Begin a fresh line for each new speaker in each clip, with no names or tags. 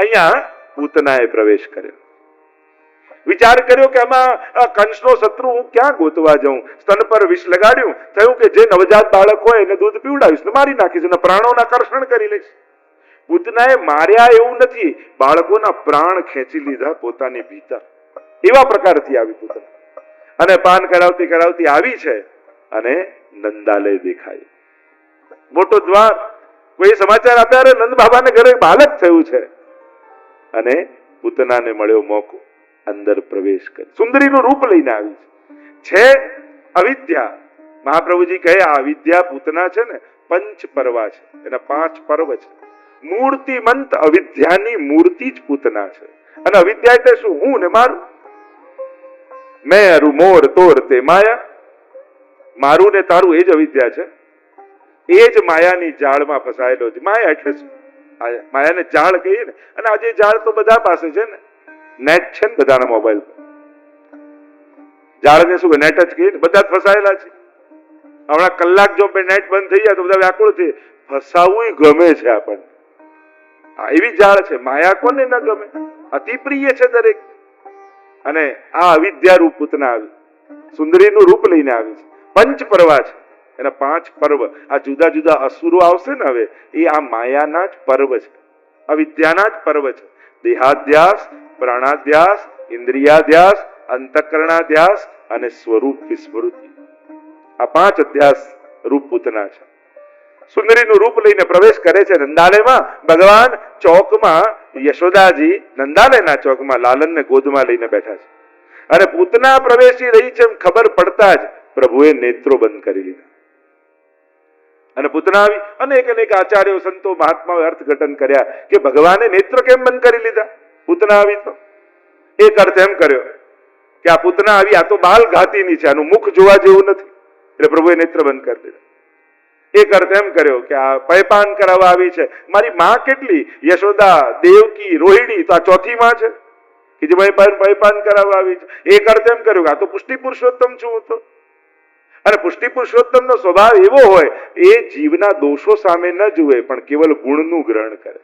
અહીંયા પૂતનાએ પ્રવેશ કર્યો. વિચાર કર્યો કે આમાં કંસનો શત્રુ હું ક્યાં ગોતવા જઉં? સ્તન પર વિષ લગાડ્યું. થયું કે જે નવજાત બાળક હોય એને દૂધ પીવડાવીશ ને મારી નાખીશ અને પ્રાણોના આકર્ષણ કરી લઈશ. પૂતનાએ માર્યા એવું નથી. બાળકોના પ્રાણ ખેંચી લીધા પોતાની ભીતર. એવા પ્રકારથી આવી પૂતના અને પાન કરાવતી કરાવતી આવી છે અને નંદાલય દેખાય. મોટો દ્વાર. કોઈ સમાચાર આપ્યા "અરે નંદ બાબાને ઘરે બાલક થયું છે. અને પૂતનાને મળ્યો મોકો, અંદર પ્રવેશ કરી. સુંદરીનું રૂપ લઈને આવી છે. અવિદ્યા. મહાપ્રભુજી કહે, આ અવિદ્યા પૂતના છે ને, પંચ પર્વા છે. એના પાંચ પર્વ છે. મૂર્તિમંત અવિદ્યાની મૂર્તિ જ પૂતના છે. અને અવિદ્યા એટલે શું? હું ને મારું? મેં અરુ મોર તોર તે માયા. મારું ને તારું એ જ અવિદ્યા છે. એ જ માયાની જાળમાં ફસાયેલો છે. માયા એટલે શું? માયાને જાળ કહીએ ને, અને આજે જાળ તો બધા પાસે છે ને નેટ છે ને બધાના મોબાઈલ પર. જાળને શું નેટ જ કહીએ ને, બધા ફસાયેલા છે. હમણાં કલાક જો નેટ બંધ થઈ જાય તો બધા વ્યાકુળ થઈ ફસાવું ગમે છે આપણને. આ એવી જાળ છે, માયા કોને ન ગમે? અતિ પ્રિય છે દરેક. અને આ અવિદ્યા રૂપ પૂતના આવી. સુંદરીનું રૂપ લઈને આવી છે. પંચ પર્વા છે. એના પાંચ પર્વ. આ જુદા જુદા અસુરો આવશે ને હવે, એ આ માયાના જ પર્વ છે. અવિદ્યાના જ પર્વ છે. દેહાધ્યાસ, પ્રાણાધ્યાસ, ઇન્દ્રિયાધ્યાસ, અંતકરણાધ્યાસ અને સ્વરૂપ વિસ્મૃતિ. આ પાંચ અધ્યાસ રૂપ પૂતના છે. સુંદરીનું રૂપ લઈને પ્રવેશ કરે છે નંદાલયમાં. ભગવાન ચોકમાં, યશોદાજી નંદાલયના ચોકમાં, લાલનને ગોદમાં લઈને બેઠા છે. અને પૂતના પ્રવેશી રહી છે ખબર પડતા જ પ્રભુએ નેત્રો બંધ કરી લીધા. અને પૂતનાવી અનેક અનેક આચાર્યો સંતો મહાત્માઓએ અર્થઘટન કર્યા કે ભગવાને નેત્ર કેમ બંધ કરી લીધા? પૂતનાવી તો. એક અર્થ એમ કર્યો કે આ પૂતના આવી, આ તો બાલ ઘાતીની છે, આનું મુખ જોવા જેવું નથી. એટલે પ્રભુએ નેત્ર બંધ કરી દીધા. એક અર્થ એમ કર્યો કે આ પૈપાન કરાવવા આવી છે. મારી માં કેટલી? યશોદા, દેવકી, રોહિણી, તો આ ચોથી માં છે. કે જે પયપાન કરાવવા આવી છે. એક અર્થ એમ કર્યો કે આ તો પુષ્ટિ પુરુષોત્તમ છું હું તો. અને પુષ્ટિ પુરુષોત્તમનો સ્વભાવ એવો હોય, એ જીવના દોષો સામે ન જુએ, પણ કેવલ ગુણનું ગ્રહણ કરે.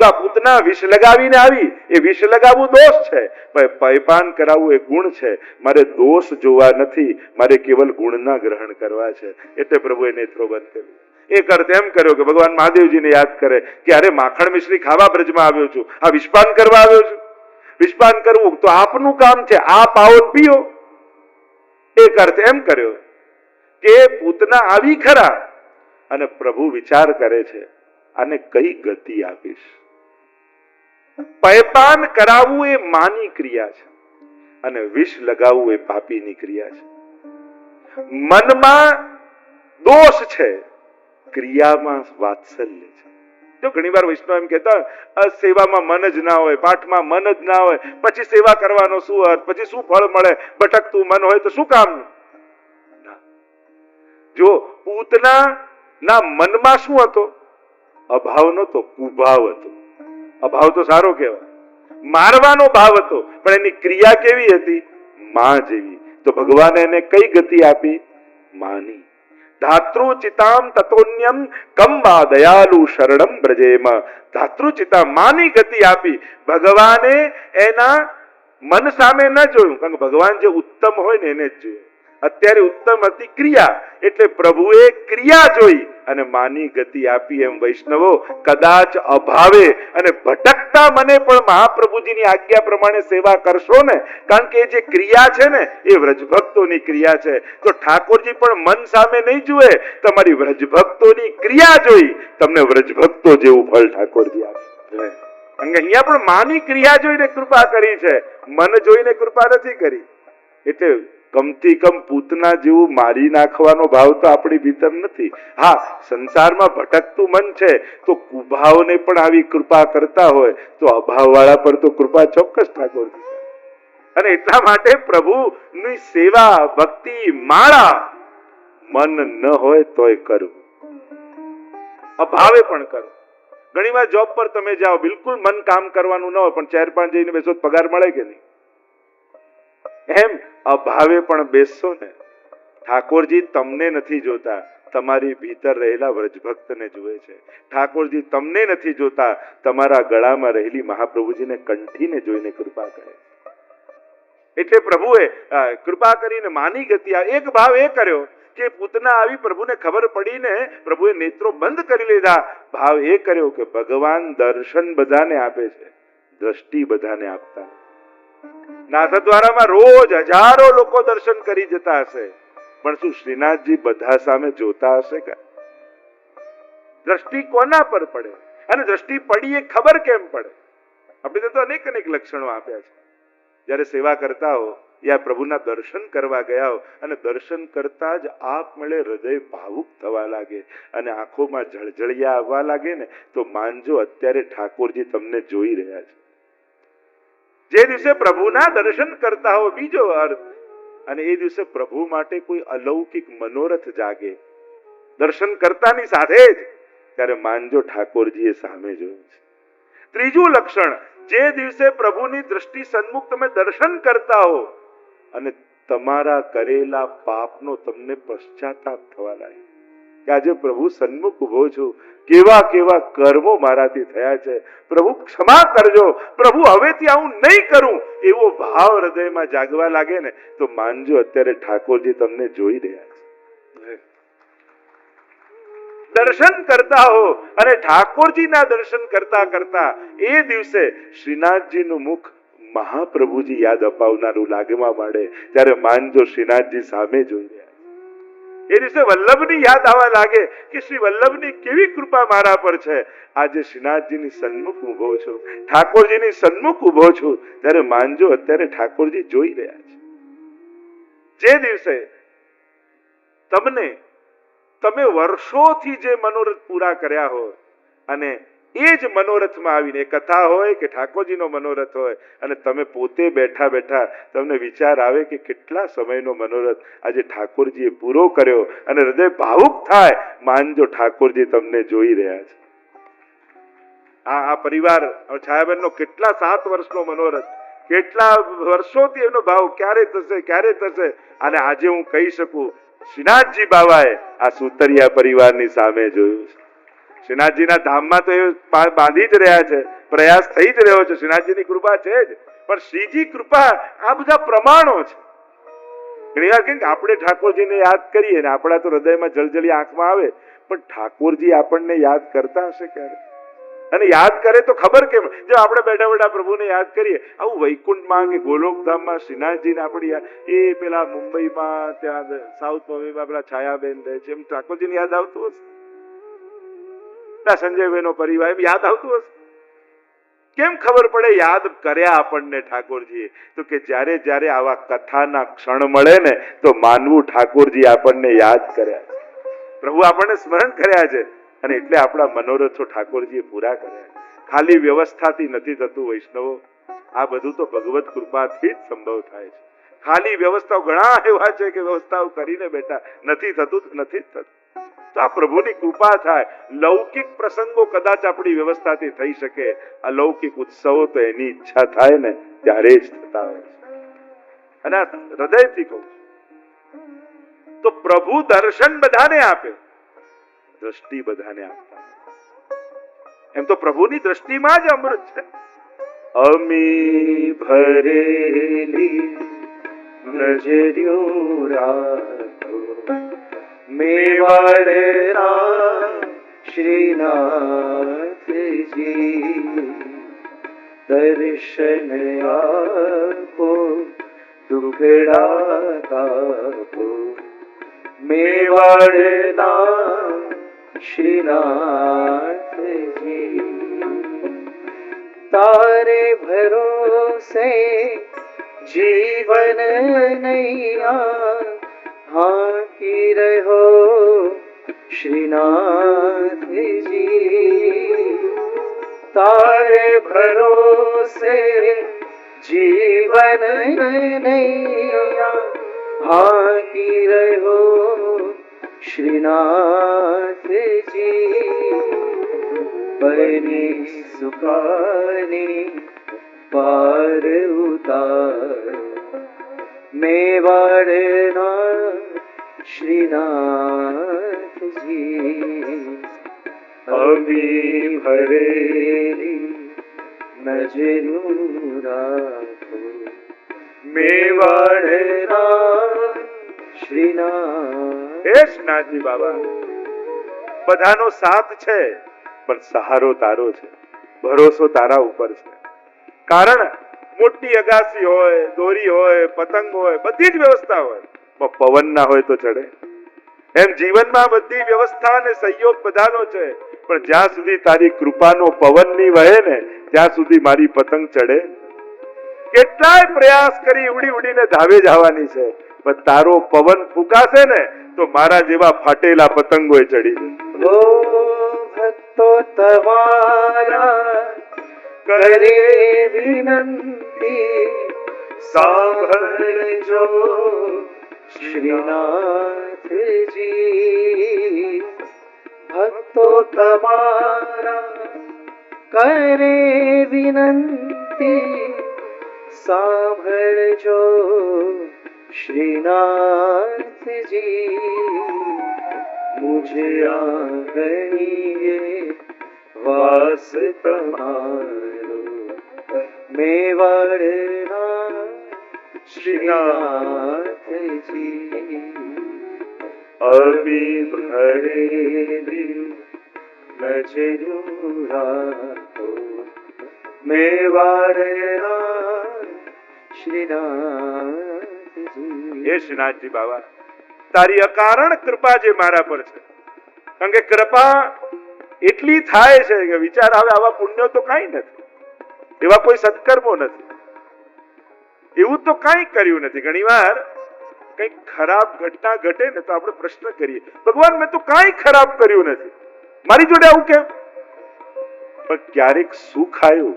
તો આ પૂતના વિષ લગાવીને આવી, એ વિષ લગાવવું દોષ છે. પૈપાન કરાવવું એ ગુણ છે. મારે દોષ જોવા નથી, મારે કેવલ ગુણના ગ્રહણ કરવા છે. એટલે પ્રભુએ નેત્રો બંધ કર્યું. એક અર્થ એમ કર્યો કે ભગવાન મહાદેવજીને યાદ કરે કે અરે, માખણ મિશ્રી ખાવા બ્રજમાં આવ્યો છું. આ વિષપાન કરવા આવ્યો છું. વિષપાન કરવું તો આપનું કામ છે. આપ પાવો પીઓ. એક અર્થ એમ કર્યો. કે પૂતના આવી ખરા. અને પ્રભુ વિચાર કરે છે, આને કઈ ગતિ આપીશ? પૈપાન કરાવવું એ માની ક્રિયા છે, અને વિષ લગાવવું એ પાપીની ક્રિયા છે. મનમાં દોષ છે, ક્રિયામાં વાત્સલ્ય છે. જો ઘણી વાર વૈષ્ણવ એમ કહેતા સેવામાં મન જ ના હોય, પાઠમાં મન જ ના હોય, પછી સેવા કરવાનો શું અર્થ, પછી શું ફળ મળે, ભટકતું મન હોય તો શું કામ. જો પૂતના ના મનમાં શું હતો? અભાવ નતો કુભાવ હતો. અભાવ તો સારો કહેવાય. મારવાનો ભાવ હતો, પણ એની ક્રિયા કેવી હતી? માં જેવી. તો ભગવાને એને કઈ ગતિ આપી? માની. ધાતૃચિતામ તતોન્યમ કંબા દયાલુ શરણમ બ્રજેમ. ધાતૃચિતા માની ગતિ આપી. ભગવાને એના મન સામે ન જોયું. કારણ કે ભગવાન જે ઉત્તમ હોય ને એને જ જોયું. અત્યારે ઉત્તમ હતી ક્રિયા એટલે પ્રભુએ ક્રિયા જોઈ અને માની ગતિ આપી એમ વૈષ્ણવો કદાચ અભાવે અને ભટકતા મને પણ મહાપ્રભુજીની આજ્ઞા પ્રમાણે સેવા કરશો ને? કારણ કે જે ક્રિયા છે ને, એ વ્રજભક્તોની ક્રિયા છે. તો ઠાકોરજી પણ મન સામે નહીં જુએ તમારી વ્રજભક્તોની ક્રિયા જોઈ, તમને વ્રજભક્તો જેવું ફળ ઠાકોરજી આપે અહીંયા પણ માની ક્રિયા જોઈને કૃપા કરી છે. મન જોઈને કૃપા નથી કરી. એટલે કમથી કમ પૂતના જેવું મારી નાખવાનો ભાવ તો આપણી ભીતર નથી. હા, સંસારમાં ભટકતું મન છે, તો કુભાવને પણ આવી કૃપા કરતા હોય, તો અભાવવાળા પર તો કૃપા ચોક્કસ ઠાકોર અને એટલા માટે પ્રભુની સેવા, ભક્તિ, માળા મન ન હોય તોય કરવું. અભાવે પણ કરો. ઘણી વાર જોબ પર તમે જાઓ, બિલકુલ મન કામ કરવાનું ન હોય, પણ ચાર પાંચ જઈને બેસો પગાર મળે કે નહીં? એમ અભાવે પણ બેસશો ને? ઠાકોરજી તમને નથી જોતા. તમારી ભીતર રહેલા વ્રજભક્તને જુએ છે. ઠાકોરજી તમને નથી જોતા. તમારા ગળામાં રહેલી મહાપ્રભુજીને કંઠીને જોઈને કૃપા કરે. એટલે પ્રભુએ કૃપા કરીને માની ગતિ એક ભાવ એ કર્યો કે પૂતના આવી પ્રભુને ખબર પડીને પ્રભુએ નેત્રો બંધ કરી લીધા. ભાવ એ કર્યો કે ભગવાન દર્શન બધાને આપે છે. દ્રષ્ટિ બધાને આપતા. નાથદ્વારામાં રોજ હજારો લોકો દર્શન કરી જતા હશે. પણ શું શ્રીનાથજી બધા સામે જોતા હશે કે? દ્રષ્ટિ કોના પર પડે? અને દ્રષ્ટિ પડી એ ખબર કેમ પડે? આપણે તો અનેક અનેક લક્ષણો આપ્યા છે. જ્યારે સેવા કરતા હો, યા પ્રભુના દર્શન કરવા ગયા હો, અને દર્શન કરતા જ આપમેળે હૃદય ભાવુક થવા લાગે અને આંખોમાં જળજળિયા આવવા લાગે ને, તો માનજો અત્યારે ઠાકોરજી તમને જોઈ રહ્યા છે. જે દિવસે પ્રભુના દર્શન કરતા હો, બીજો અર્થ, અને એ દિવસે પ્રભુ માટે કોઈ અલૌકિક મનોરથ જાગે. દર્શન કરતાની સાથે જ ત્યારે માનજો ઠાકોરજીએ સામે જોયું છે. ત્રીજું લક્ષણ, જે દિવસે પ્રભુની દ્રષ્ટિ સન્મુખ તમે દર્શન કરતા હો, અને તમારા કરેલા પાપનો તમને પશ્ચાતાપ થવા લાગે કે આજે પ્રભુ સન્મુખ ઊભો છું. કેવા કેવા કર્મો મારાથી થયા છે. પ્રભુ ક્ષમા કરજો. પ્રભુ હવેથી આવું નહીં કરું. એવો ભાવ હૃદયમાં જાગવા લાગે ને, તો માનજો અત્યારે ઠાકોરજી તમને જોઈ રહ્યા છે. દર્શન કરતા હો અને ઠાકોરજીના દર્શન કરતા કરતા એ દિવસે શ્રીનાથજીનું મુખ મહાપ્રભુજી યાદ અપાવનારું લાગવા માંડે. ત્યારે માનજો શ્રીનાથજી સામે જોઈ રહ્યા છે. એ દિવસે વલ્લભની યાદ આવવા લાગે કે શ્રી વલ્લભની કેવી કૃપા મારા પર છે. આજે શ્રીનાથજીની સન્મુખ ઊભો છું. ઠાકોરજીની સન્મુખ ઊભો છું. ત્યારે માનજો, અત્યારે ઠાકોરજી જોઈ રહ્યા છે. જે દિવસે તમને, તમે વર્ષોથી જે મનોરથ પૂરા કર્યા હો અને એ જ મનોરથમાં આવીને કથા હોય કે ઠાકોરજીનો મનોરથ હોય અને તમે પોતે બેઠા બેઠા તમને વિચાર આવે કે કેટલા સમયનો મનોરથ આજે ઠાકોરજીએ પૂરો કર્યો અને હૃદય ભાવુક થાય માનજો ઠાકોરજી તમને જોઈ રહ્યા છે. આ આ પરિવાર છાયાબેનનો કેટલા સાત વર્ષનો મનોરથ, કેટલા વર્ષોથી એનો ભાવ ક્યારે થશે ક્યારે થશે? અને આજે હું કહી શકું, શ્રીનાથજી બાવાએ આ સુતરિયા પરિવારની સામે જોયું છે. શ્રીનાથજીના ધામમાં તો એ બાંધી જ રહ્યા છે, પ્રયાસ થઈ જ રહ્યો છે શ્રીનાથજીની કૃપા છે જ. પણ શ્રીજી કૃપા આ બધા પ્રમાણો છે. ઘણી વાર કંઈક આપણે ઠાકોરજીને યાદ કરીએ ને આપણા તો હૃદયમાં જળજળી આંખમાં આવે, પણ ઠાકોરજી આપણને યાદ કરતા હશે ક્યારે? અને યાદ કરે તો ખબર કેમ? જો આપણે બેઠા બેઠા પ્રભુને યાદ કરીએ, આવું વૈકુંઠમાં કે ગોલોકધામમાં શ્રીનાથજીને આપણી એ પેલા મુંબઈમાં, ત્યાં સાઉથ મુંબઈમાં પેલા છાયાબેન રહે છે, એમ ઠાકોરજીને યાદ આવતું હશે? સંજયભાઈનો પરિવાર યાદ આવતું હશે? કેમ ખબર પડે? યાદ કર્યા આપણને ઠાકોરજીએ. તો કે જ્યારે જ્યારે આવા કથાના ક્ષણ મળે ને, તો માનવું ઠાકોરજી આપણને યાદ કર્યા છે. પ્રભુ આપણને સ્મરણ કર્યા છે. અને એટલે આપણા મનોરથો ઠાકોરજીએ પૂરા કર્યા ખાલી વ્યવસ્થાથી નથી થતું, વૈષ્ણવો. આ બધું તો ભગવત કૃપાથી જ સંભવ થાય છે. ખાલી વ્યવસ્થાઓ ઘણા એવા છે કે વ્યવસ્થાઓ કરીને બેઠા. નથી થતું નથી થતું. તો આ પ્રભુની કૃપા થાય. લૌકિક પ્રસંગો કદાચ આપણી વ્યવસ્થાથી થઈ શકે. અલૌકિક ઉત્સવો તો એની ઈચ્છા થાય ને ત્યારે જ થતા હોય છે. અને આ હૃદયથી કહું તો પ્રભુ દર્શન બધાને આપે, દ્રષ્ટિ બધાને આપતા એમ તો પ્રભુની દ્રષ્ટિમાં જ અમૃત છે. અમી
ભરેલી નજર્યો રાખો. મેવાડના શ્રીનાથજી. દર્શન આપો દુખડા કાપો. મેવાડના શ્રીનાથજી. તારે ભરોસે જીવન નૈયા હાકી રહો શ્રીનાથજી, તારે ભરોસે જીવન નૈયા હાકી રહો શ્રીનાથજી, બની સુખાની પાર ઉતાર. મેવાડના શ્રીનાથ જી અભી ભરેલી નજરું રાખો મેવાડે શ્રીનાથ
એ શ્રીનાથજી બાબા બધાનો સાથ છે પણ સહારો તારો છે ભરોસો તારા ઉપર છે. કારણ મોટી અગાસી હોય દોરી હોય પતંગ હોય બધી જ વ્યવસ્થા હોય. પવન ના હોય તો ચડે. એમ જીવનમાં બધી વ્યવસ્થા અને સહયોગ બધાનો છે, પણ જ્યાં સુધી તારી કૃપાનો પવન નહીં વહે ને, ત્યાં સુધી મારી પતંગ ચડે. કેટલાય પ્રયાસ કરી ઉડી ઉડીને ધાવે જવાની છે, પણ તારો પવન ફૂંકાશે ને, તો મારા જેવા ફાટેલા પતંગોય ચડી
ભક્તો તમારા કરે વિનંતી, સાંભળજો. શ્રીનાથજી ભક્તો તમારા કરે વિનંતી સાંભળજો શ્રીનાથજી મુજે આંગણીએ વાસ તમારો મેવાડના શ્રીનાથજી અભી ભરેલી નજરું રાખો મેવાડના શ્રીનાથજી
હે શ્રીનાથજી બાબા તારી અકારણ કૃપા જે મારા પર છે. કારણ કે કૃપા એટલી થાય છે કે વિચાર આવે, આવા પુણ્યો તો કાંઈ નથી. એવા કોઈ સત્કર્મો નથી. એવું તો કઈ કર્યું નથી. ઘણીવાર કઈ ખરાબ ઘટના ઘટે ને તો આપણે પ્રશ્ન કરીએ. ભગવાન, મેં તો કઈ ખરાબ કર્યું નથી. મારી જોડે આવું કેમ? પણ ક્યારેક સુખ આવ્યું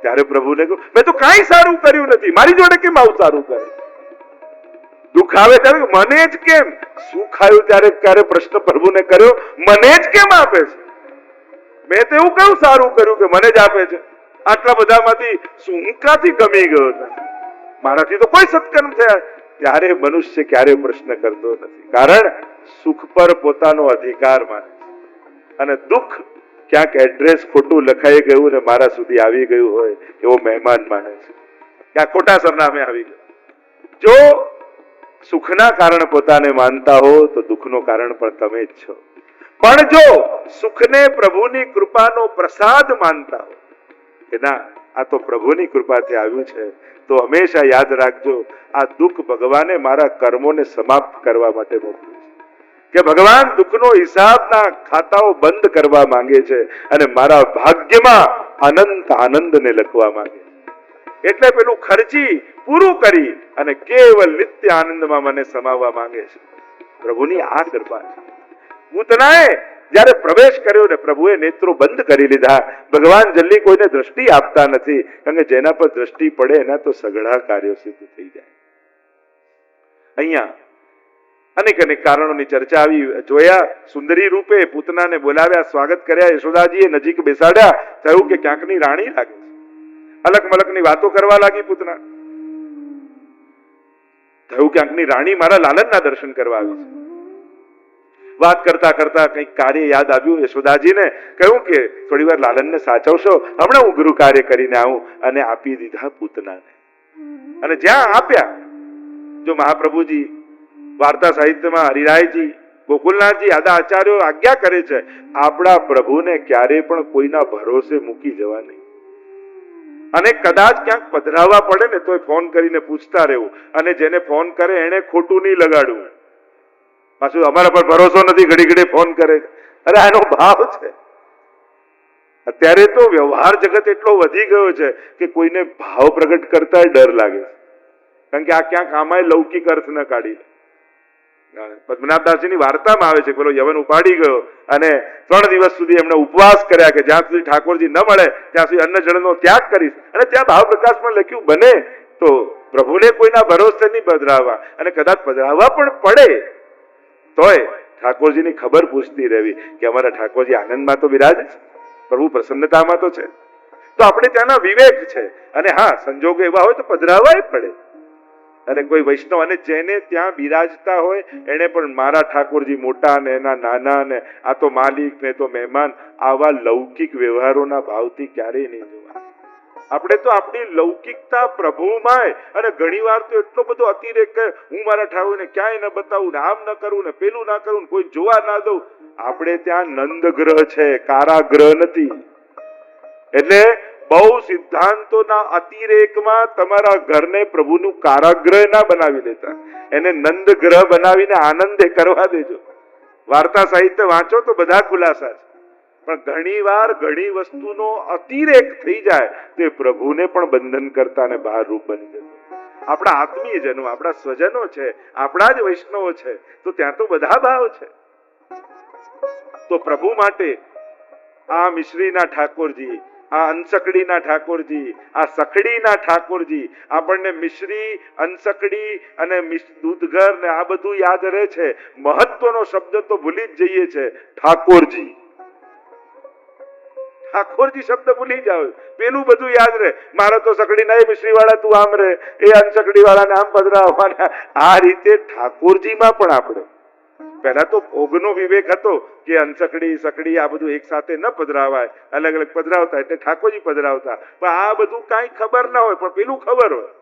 ત્યારે પ્રભુને કહ્યું મેં તો કઈ સારું કર્યું નથી. મારી જોડે કેમ આવું સારું કરે? દુઃખ આવે ત્યારે મને જ કેમ? સુખ આવ્યું ત્યારે ક્યારે પ્રશ્ન પ્રભુને કર્યો? મને જ કેમ આપે છે? મેં તો એવું કયું સારું કર્યું કે મને જ આપે છે? આટલા બધામાંથી શું હું ક્યાંથી ગમી ગયો મારાથી તો કોઈ સત્કર્મ થયા. ત્યારે મનુષ્ય ક્યારે પ્રશ્ન કરતો નથી. કારણ સુખ પર પોતાનો અધિકાર માને અને દુઃખ ક્યાંક એડ્રેસ ખોટું લખાઈ ગયું ને મારા સુધી આવી ગયું હોય એવો મહેમાન માને છે. ક્યાં ખોટા સરનામે આવી ગયું. જો સુખના કારણ પોતાને માનતા હો તો દુઃખનો કારણ પણ તમે જ છો. પણ જો સુખને પ્રભુની કૃપાનો પ્રસાદ માનતા હો કે ના આ તો પ્રભુની કૃપાથી આવ્યું છે. તો હંમેશા યાદ રાખજો, આ દુઃખ ભગવાને મારા કર્મોને સમાપ્ત કરવા માટે મોકલ્યું કે ભગવાન દુઃખનો હિસાબના ખાતાઓ બંધ કરવા માંગે છે અને મારા ભાગ્યમાં અનંત આનંદને લખવા માંગે એટલે પેલું ખર્ચી પૂરું કરી અને કેવલ નિત્ય આનંદમાં મને સમાવવા માંગે છે. પ્રભુની આ કૃપા છે. પૂતનાએ જ્યારે પ્રવેશ કર્યો ને પ્રભુએ નેત્રો બંધ કરી લીધા, ભગવાન જલ્દી કોઈને દ્રષ્ટિ આપતા નથી, કારણ કે જેના પર દ્રષ્ટિ પડે એના તો સઘળા કાર્યો સિદ્ધ થઈ જાય. અહીંયા અનેક અનેક કારણોની ચર્ચા આવી, જોયા, સુંદરી રૂપે પૂતનાને બોલાવ્યા, સ્વાગત કર્યા, યશોદાજીએ નજીક બેસાડ્યા, થયું કે ક્યાંકની રાણી લાગે છે. અલગ મલકની વાતો કરવા લાગી પૂતના. થયું ક્યાંકની રાણી મારા લાલનના દર્શન કરવા આવી છે. વાત કરતા કરતા કંઈક કાર્ય યાદ આવ્યું યશોદાજીને કહ્યું કે થોડી વાર લાલનને સાચવશો. હમણાં હું ગુરુ કાર્ય કરીને આવું અને આપી દીધા પૂતનાને. અને જ્યાં આપ્યા, જો મહાપ્રભુજી વાર્તા સાહિત્યમાં હરિરાયજી, ગોકુલનાથજી, આદા આચાર્યો આજ્ઞા કરે છે, આપણા પ્રભુને ક્યારે પણ કોઈના ભરોસે મૂકી જવા નહીં. અને કદાચ ક્યાંક પધરાવવા પડે ને તો ફોન કરીને પૂછતા રહેવું. અને જેને ફોન કરે એને ખોટું નહીં લગાડવું. પાછું અમારા પર ભરોસો નથી, ઘડી ઘડી ફોન કરે અરે, આનો ભાવ છે. અત્યારે તો વ્યવહાર જગત એટલો વધી ગયો છે કે કોઈને ભાવ પ્રગટ કરતા ડર લાગે છે. કારણ કે આ ક્યાંક આમાં લૌકિક અર્થ ન કાઢી લે. પદ્મનાભદાસજીની વાર્તામાં આવે છે પેલો યવન ઉપાડી ગયો અને ત્રણ દિવસ સુધી એમણે ઉપવાસ કર્યા કે જ્યાં સુધી ઠાકોરજી ન મળે, ત્યાં સુધી અન્ન જળનો ત્યાગ કરીશ. અને ત્યાં ભાવ પ્રકાશમાં લખ્યું, બને. તો પ્રભુને કોઈના ભરોસે નહીં પધરાવવા અને કદાચ પધરાવવા પણ પડે. તોય ઠાકોરજીની ખબર પૂછતી રહેવી કે અમારા ઠાકોરજી આનંદમાં તો બિરાજે પ્રભુ પ્રસન્નતામાં તો છે. તો આપણે ત્યાંના વિવેક છે. અને હા, સંજોગો એવા હોય તો પધરાવાય પડે. અને કોઈ વૈષ્ણવ અને જેને ત્યાં બિરાજતા હોય એને પણ મારા ઠાકોરજી મોટા ને એના નાના ને, આ તો માલિક ને તો મહેમાન, આવા લૌકિક વ્યવહારોના ભાવથી ક્યારેય નહીં આપણે તો આપણી લૌકિકતા પ્રભુમાંય, અને ઘણીવાર તો એટલો બધો અતિરેક કરે હું મારા ઠાકોરને ક્યાંય ન બતાવું, ને આમ ન કરું, ને પેલું ના કરું કોઈ જોવા ના દઉં. આપણે ત્યાં નંદગ્રહ છે, કારાગ્રહ નથી. એટલે બહુ સિદ્ધાંતોના અતિરેકમાં તમારા ઘરને પ્રભુનું કારાગ્રહ ના બનાવી દેતા. એને નંદગ્રહ બનાવીને આનંદે કરવા દેજો. વાર્તા સાહિત્ય વાંચો તો બધા ખુલાસા છે. પણ ઘણી વાર ઘણી વસ્તુનો અતિરેક થઈ જાય તે પ્રભુને પણ બંધન કરતા ને બહાર રૂપ બની જતો આપણા આત્મીયજનો, આપણા સ્વજનો છે, આપણા જ વૈષ્ણવો છે, તો ત્યાં તો બધા ભાવ છે. તો પ્રભુ માટે આ મિશ્રીના ઠાકોરજી, આ અનસકડીના ઠાકોરજી, આ સખડીના ઠાકોરજી, આપણને મિશ્રી અનસકડી અને દૂધઘર ને આ બધું યાદ રહે છે. મહત્વનો શબ્દ તો ભૂલી જ જઈએ છે. ઠાકોરજી. ઠાકોરજી શબ્દ ભૂલી જાવ પેલું બધું યાદ રહે. મારો તો સકડી નહીં મિશ્રી વાળા તું આમ રહે. એ અનસકડી વાળાને આમ પધરાવવાના. આ રીતે ઠાકોરજીમાં પણ આપણે. પહેલા તો ભોગનો વિવેક હતો કે અનસકડી, સકડી આ બધું એક સાથે ન પધરાવાય. અલગ અલગ પધરાવતા એટલે ઠાકોરજી પધરાવતા. પણ આ બધું કાંઈ ખબર ના હોય, પણ પેલું ખબર હોય.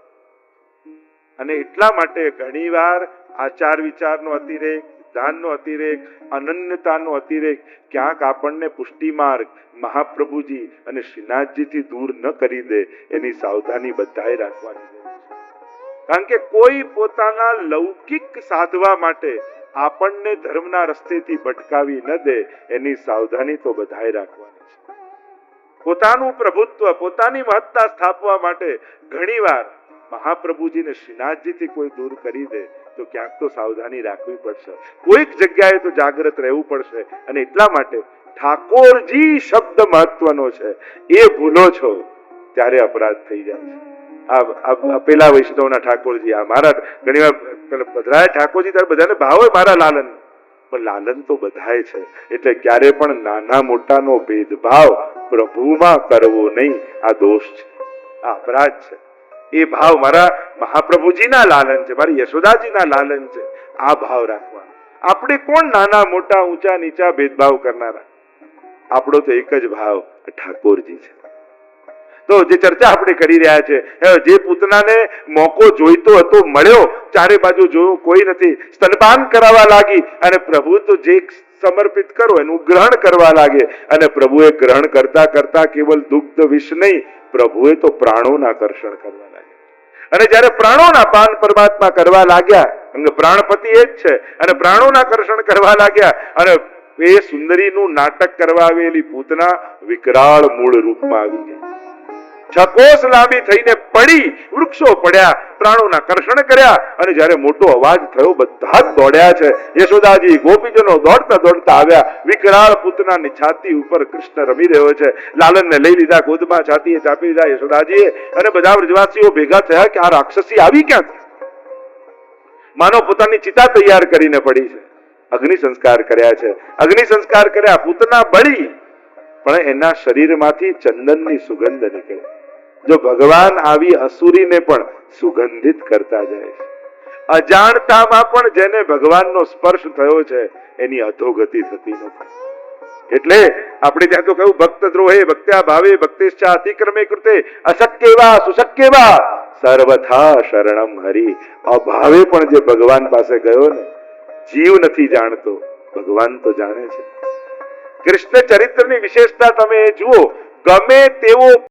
અને એટલા માટે ઘણીવાર આચાર વિચારનો અતિરેક દાનનો અતિરેક, અનન્યતાનો અતિરેક, ક્યાંક આપણને પુષ્ટિ મહાપ્રભુજી અને શ્રીનાથજીથી દૂર ન કરી દે, એની સાવધાની બધાએ રાખવાની કારણ કે કોઈ પોતાના લૌકિક સાધવા માટે આપણને ધર્મના રસ્તેથી ભટકાવી ન દે, એની સાવધાની તો બધાએ રાખવાની છે. પોતાનું પ્રભુત્વ, પોતાની મહત્તા સ્થાપવા માટે ઘણીવાર મહાપ્રભુજીને શ્રીનાથજીથી કોઈ દૂર કરી દે તો ક્યાંક તો સાવધાની રાખવી પડશે. કોઈક જગ્યાએ તો જાગ્રત રહેવું પડશે અને એટલા માટે ઠાકોરજી શબ્દ મહત્વનો છે. એ ભૂલો છો ત્યારે અપરાધ થઈ જાય છે. આ પેલા વૈષ્ણવના ઠાકોરજી, આ મારા ઘણી વાર પધરાયા ઠાકોરજી ત્યારે બધાને ભાવ મારા લાલન. પણ લાલન તો બધાય છે. એટલે ક્યારે પણ નાના મોટાનો ભેદભાવ પ્રભુમાં કરવો નહીં. આ દોષ છે. આ અપરાધ છે. એ ભાવ મારા મહાપ્રભુજીના લાલન છે, મારી યશોદાજીના લાલન છે. આ ભાવ રાખવાનો. આપણે કોણ નાના, મોટા, ઊંચા, નીચા ભેદભાવ કરનારા? આપણો તો એક જ ભાવ ઠાકોરજી છે. તો જે ચર્ચા આપણે કરી રહ્યા છે જે પૂતનાને મોકો જોઈતો હતો, મળ્યો, ચારે બાજુ જોયું કોઈ નથી, સ્તનપાન કરાવવા લાગી અને પ્રભુ તો જે સમર્પિત કરો, એનું ગ્રહણ કરવા લાગે અને પ્રભુએ ગ્રહણ કરતા કરતા કેવલ દુગ્ધ વિષ નહીં, પ્રભુએ તો પ્રાણોના આકર્ષણ કરવા અને જ્યારે પ્રાણોના પાન પરમાત્મા કરવા લાગ્યા અંગ પ્રાણપતિ એ જ છે. અને પ્રાણોના આકર્ષણ કરવા લાગ્યા, અને એ સુંદરીનું નાટક કરવા આવેલી ભૂતના વિકરાળ મૂળ રૂપમાં આવી ગઈ છકોસ લાંબી થઈને પડી, વૃક્ષો પડ્યા, પ્રાણોના કર્ષણ કર્યા અને જ્યારે મોટો અવાજ થયો, બધા જ દોડ્યા છે. યશોદાજી ગોપીજનો દોડતા દોડતા આવ્યા. વિકરાળ પુતનાની છાતી ઉપર કૃષ્ણ રમી રહ્યો છે. લાલનને લઈ લીધા, ગોદમાં છાતીએ ચાપી લીધા યશોદાજીએ અને બધા વ્રજવાસીઓ ભેગા થયા કે આ રાક્ષસી આવી ક્યાંથી માનો પોતાની ચિતા તૈયાર કરીને પડી છે. અગ્નિ સંસ્કાર કર્યા છે. અગ્નિ સંસ્કાર કર્યા, પૂતના બળી. પણ એના શરીરમાંથી ચંદનની સુગંધ નીકળે. જો ભગવાન આવી અસુરીને પણ સુગંધિત કરતા જાય છે. અજાણતામાં પણ જેને ભગવાનનો સ્પર્શ થયો છે, એની અધોગતિ થતી નથી. એટલે આપણે ત્યાં તો કહ્યું, ભક્ત દ્રોહે ભક્ત્યા ભાવે ભક્તિશ્ચા અતિક્રમે કૃતે, અશક્યવા, સુશક્યવા, સર્વથા શરણમ હરિ. અભાવે પણ જે ભગવાન પાસે ગયો ને, જીવ નથી જાણતો, ભગવાન તો જાણે છે. કૃષ્ણ ચરિત્રની વિશેષતા તમે જુઓ, ગમે તેવો